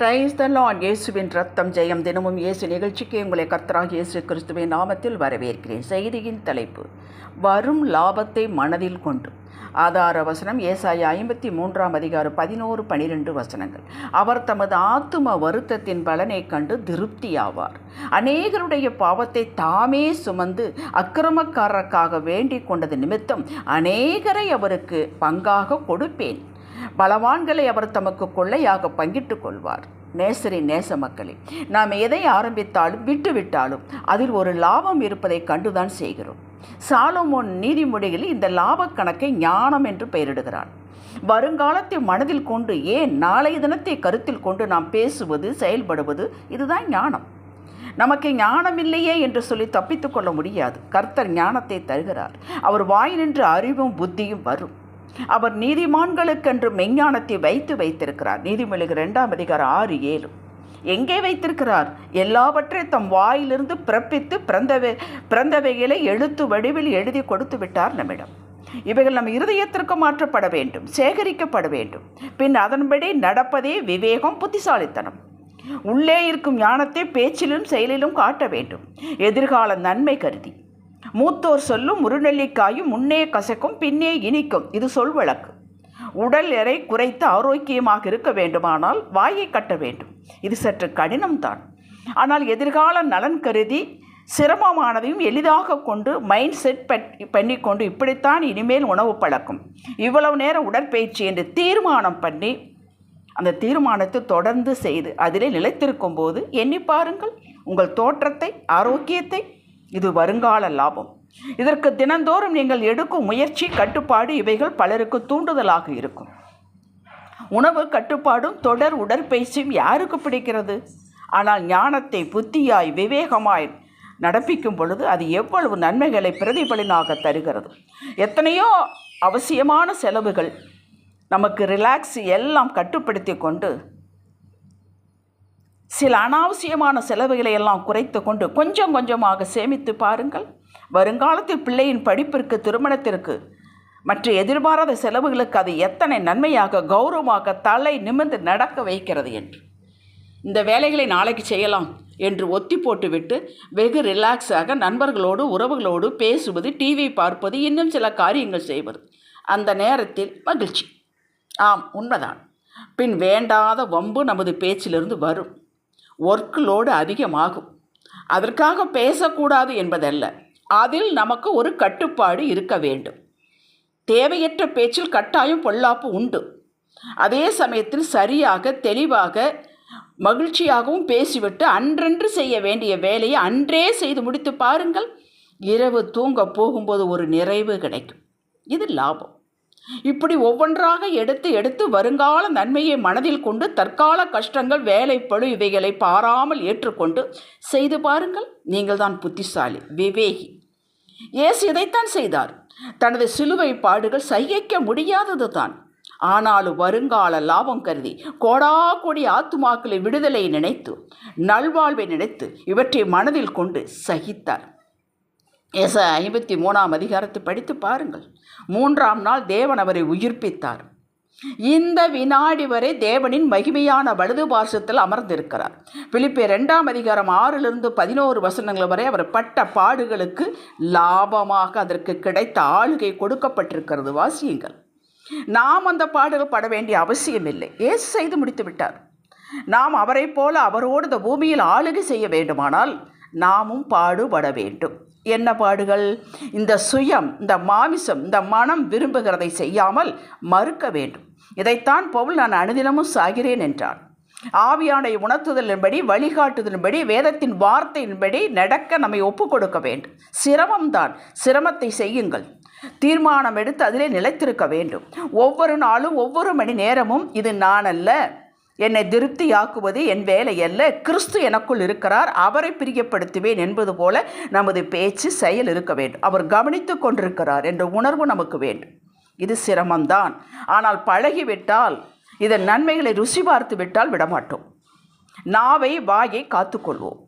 Praise the Lord இயேசுவின் ரத்தம் ஜெயம் தினமும் இயேசு நிகழ்ச்சிக்கு உங்களை கர்த்தராக இயேசு கிறிஸ்துவின் நாமத்தில் வரவேற்கிறேன். செய்தியின் தலைப்பு வரும் லாபத்தை மனதில் கொண்டு. ஆதார வசனம் ஏசாய ஐம்பத்தி மூன்றாம் அதிகாரம் பதினோரு பனிரெண்டு வசனங்கள். அவர் தமது ஆத்தும வருத்தத்தின் பலனைக் கண்டு திருப்தியாவார். அநேகருடைய பாவத்தை தாமே சுமந்து அக்கிரமக்காரருக்காக வேண்டிக் கொண்டது நிமித்தம் அநேகரை அவருக்கு பங்காக கொடுப்பேன். பலவான்களை அவர் தமக்கு கொள்ளையாக பங்கிட்டுக் கொள்வார். நேசரின் நேச மக்களே நாம் எதை ஆரம்பித்தாலும் விட்டுவிட்டாலும் அதில் ஒரு லாபம் இருப்பதை கண்டுதான் செய்கிறோம். சாலமோன் நீதிமொழிகளில் இந்த லாபக் கணக்கை ஞானம் என்று பெயரிடுகிறான். வருங்காலத்தை மனதில் கொண்டு ஏன் நாளைய தினத்தை கருத்தில் கொண்டு நாம் பேசுவது செயல்படுவது இதுதான் ஞானம். நமக்கு ஞானம் இல்லையே என்று சொல்லி தப்பித்துக்கொள்ள முடியாது. கர்த்தர் ஞானத்தை தருகிறார். அவர் வாய் நின்று அறிவும் புத்தியும் வரும். அவர் நீதிமான்களுக்கென்று மெஞ்ஞானத்தை வைத்து வைத்திருக்கிறார். நீதிமொழிகள் ரெண்டாம் அதிகாரம் ஆறு ஏழு. எங்கே வைத்திருக்கிறார்? எல்லாவற்றையும் தம் வாயிலிருந்து பிறப்பித்து பிறந்தவை பிறந்தவைகளை எழுத்து வடிவில் எழுதி கொடுத்து விட்டார் நம்மிடம். இவைகள் நம் இருதயத்திற்கு மாற்றப்பட வேண்டும் சேகரிக்கப்பட வேண்டும். பின் அதன்படி நடப்பதே விவேகம் புத்திசாலித்தனம். உள்ளே இருக்கும் ஞானத்தை பேச்சிலும் செயலிலும் காட்ட வேண்டும். எதிர்கால நன்மை கருதி. மூத்தோர் சொல்லும் முருநெல்லிக்காயும் முன்னே கசக்கும் பின்னே இனிக்கும். இது சொல் வழக்கு உடல் எரை குறைத்து ஆரோக்கியமாக இருக்க வேண்டுமானால் வாயை கட்ட வேண்டும். இது சற்று கடினம்தான் ஆனால் எதிர்கால நலன் கருதி சிரமமானதையும் எளிதாக கொண்டு மைண்ட் செட் பண்ணி கொண்டு இப்படித்தான் இனிமேல் உணவு பழக்கம். இவ்வளவு நேரம் உடற்பயிற்சி என்று தீர்மானம் பண்ணி அந்த தீர்மானத்தை தொடர்ந்து செய்து அதிலே நிலைத்திருக்கும் போது எண்ணி பாருங்கள். உங்கள் தோற்றத்தை ஆரோக்கியத்தை இது வருங்கால லாபம். இதற்கு தினந்தோறும் நீங்கள் எடுக்கும் முயற்சி கட்டுப்பாடு இவைகள் பலருக்கு தூண்டுதலாக இருக்கும். உணவு கட்டுப்பாடும் தொடர் உடற்பயிற்சியும் யாருக்கு பிடிக்கிறது? ஆனால் ஞானத்தை புத்தியாய் விவேகமாய் நடப்பிக்கும் பொழுது அது எவ்வளவு நன்மைகளை பிரதிபலனாக தருகிறது. எத்தனையோ அவசியமான செலவுகள் நமக்கு ரிலாக்ஸ் எல்லாம் கட்டுப்படுத்தி கொண்டு சில அனாவசியமான செலவுகளை எல்லாம் குறைத்து கொண்டு கொஞ்சம் கொஞ்சமாக சேமித்து பாருங்கள். வருங்காலத்தில் பிள்ளையின் படிப்பிற்கு திருமணத்திற்கு மற்ற எதிர்பாராத செலவுகளுக்கு அது எத்தனை நன்மையாக கௌரவமாக தலை நிமிர்ந்து நடக்க வைக்கிறது என்று. இந்த வேலைகளை நாளைக்கு செய்யலாம் என்று ஒத்தி போட்டுவிட்டு வெகு ரிலாக்ஸாக நண்பர்களோடு உறவுகளோடு பேசுவது டிவி பார்ப்பது இன்னும் சில காரியங்கள் செய்வது. அந்த நேரத்தில் மகிழ்ச்சி. ஆம் உண்மைதான். பின் வேண்டாத வம்பு நமது பேச்சிலிருந்து வரும். ஒர்க் லோடு அதிகமாகும். அதற்காக பேசக்கூடாது என்பதல்ல. அதில் நமக்கு ஒரு கட்டுப்பாடு இருக்க வேண்டும். தேவையற்ற பேச்சில் கட்டாயம் பொல்லாப்பு உண்டு. அதே சமயத்தில் சரியாக தெளிவாக மகிழ்ச்சியாகவும் பேசிவிட்டு அன்றன்று செய்ய வேண்டிய வேலையை அன்றே செய்து முடித்து பாருங்கள். இரவு தூங்க போகும்போது ஒரு நிறைவு கிடைக்கும். இது லாபம். இப்படி ஒவ்வொன்றாக எடுத்து எடுத்து வருங்கால நன்மையை மனதில் கொண்டு தற்கால கஷ்டங்கள் வேலைப்பழு இவைகளை பாராமல் ஏற்றுக்கொண்டு செய்து பாருங்கள். நீங்கள் தான் புத்திசாலி விவேகி. ஏசு இதைத்தான் செய்தார். தனது சிலுவை பாடுகள் சகிக்க முடியாதது தான் ஆனாலும் வருங்கால லாபம் கருதி கோடா கோடி ஆத்துமாக்களை விடுதலை நினைத்து நல்வாழ்வை நினைத்து இவற்றை மனதில் கொண்டு சகித்தார். ஏச ஐம்பத்தி மூணாம் அதிகாரத்தை படித்து பாருங்கள். மூன்றாம் நாள் தேவன் அவரை உயிர்ப்பித்தார். இந்த வினாடி வரை தேவனின் மகிமையான வலது பாசத்தில் அமர்ந்திருக்கிறார். பிலிப்பி ரெண்டாம் அதிகாரம் ஆறிலிருந்து பதினோரு வசனங்கள் வரை அவர் பட்ட பாடுகளுக்கு லாபமாக அதற்கு கிடைத்த ஆளுகை கொடுக்கப்பட்டிருக்கிறது. வாசியுங்கள். நாம் அந்த பாடுகள் பட வேண்டிய அவசியமில்லை. ஏசு செய்து முடித்து விட்டார். நாம் அவரை போல அவரோடு இந்த பூமியில் ஆளுகை செய்ய வேண்டுமானால் நாமும் பாடுபட வேண்டும். என்ன பாடுகள்? இந்த சுயம் இந்த மாமிசம் இந்த மனம் விரும்புகிறதை செய்யாமல் மறுக்க வேண்டும். இதைத்தான் பவுல் நான் அனுதினமும் சாகிறேன் என்றான். ஆவியானை உணர்த்துதலின்படி வழிகாட்டுதலின்படி வேதத்தின் வார்த்தையின்படி நடக்க நம்மை ஒப்புக் கொடுக்க வேண்டும். சிரமம்தான். சிரமத்தை செய்யுங்கள். தீர்மானம் எடுத்து அதிலே நிலைத்திருக்க வேண்டும். ஒவ்வொரு நாளும் ஒவ்வொரு மணி நேரமும் இது நான் அல்ல என்னை திருப்தியாக்குவது என் வேலையல்ல கிறிஸ்து எனக்குள் இருக்கிறார். அவரை பிரியப்படுத்துவேன் என்பது போல நமது பேச்சு செயல் இருக்க வேண்டும். அவர் கவனித்து கொண்டிருக்கிறார் என்ற உணர்வு நமக்கு வேண்டும். இது சிரமம்தான். ஆனால் பழகிவிட்டால் இதன் நன்மைகளை ருசி பார்த்து விட்டால் விடமாட்டோம். நாவை வாயை காத்துக்கொள்வோம்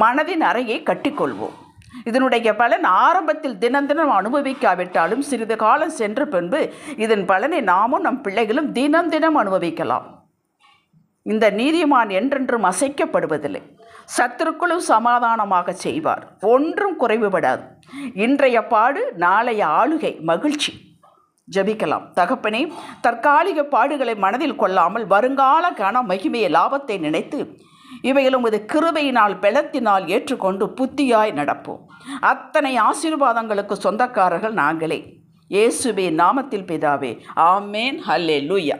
மனதின் அறையை கட்டிக்கொள்வோம் இதனுடைய பலன் ஆரம்பத்தில் தினம் தினம் அனுபவிக்காவிட்டாலும் சிறிது காலம் சென்ற பின்பு இதன் பலனை நாமும் நம் பிள்ளைகளும் தினம் தினம் அனுபவிக்கலாம். இந்த நீதிமான் என்றென்றும் அசைக்கப்படுவதில்லை. சத்துருக்களும் சமாதானமாக செய்வார். ஒன்றும் குறைவுபடாது. இன்றைய பாடு நாளைய ஆளுகை மகிழ்ச்சி. ஜெபிக்கலாம். தகப்பனே தற்காலிக பாடுகளை மனதில் கொள்ளாமல் வருங்கால கன மகிமைய லாபத்தை நினைத்து இவைகளும் இது கிருபையினால் பெலத்தினால் ஏற்றுக்கொண்டு புத்தியாய் நடப்போம். அத்தனை ஆசீர்வாதங்களுக்கு சொந்தக்காரர்கள் நாங்களே. இயேசுவே நாமத்தில் பிதாவே. ஆமேன். ஹல்லே லூயா